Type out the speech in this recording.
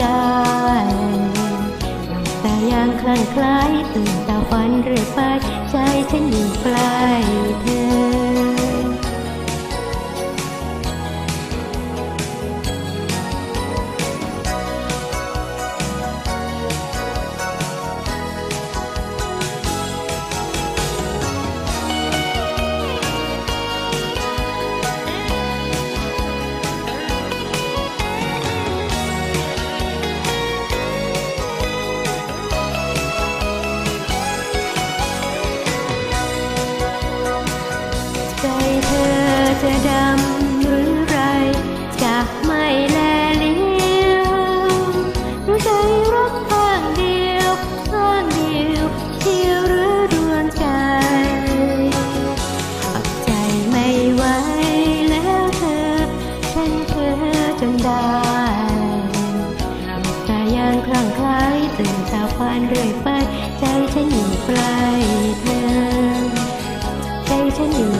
ได้แต่ยังคลั่งคล้ายตื่นตาฝันเรื่อยไปใจฉันอยู่ไกล จะดำหรือไรจะไม่แลเลี้ยวรู้ใจรักข้างเดียวข้างเดียวเที่ยวหรือดวงใจปักใจไม่ไหวแล้วเธอฉันเธอจนได้แต่ยังคลั่งคล้ายตื่นตาควานเรื่อยไป ใจฉันอยู่ใกล้เธอ ใจฉันอยู่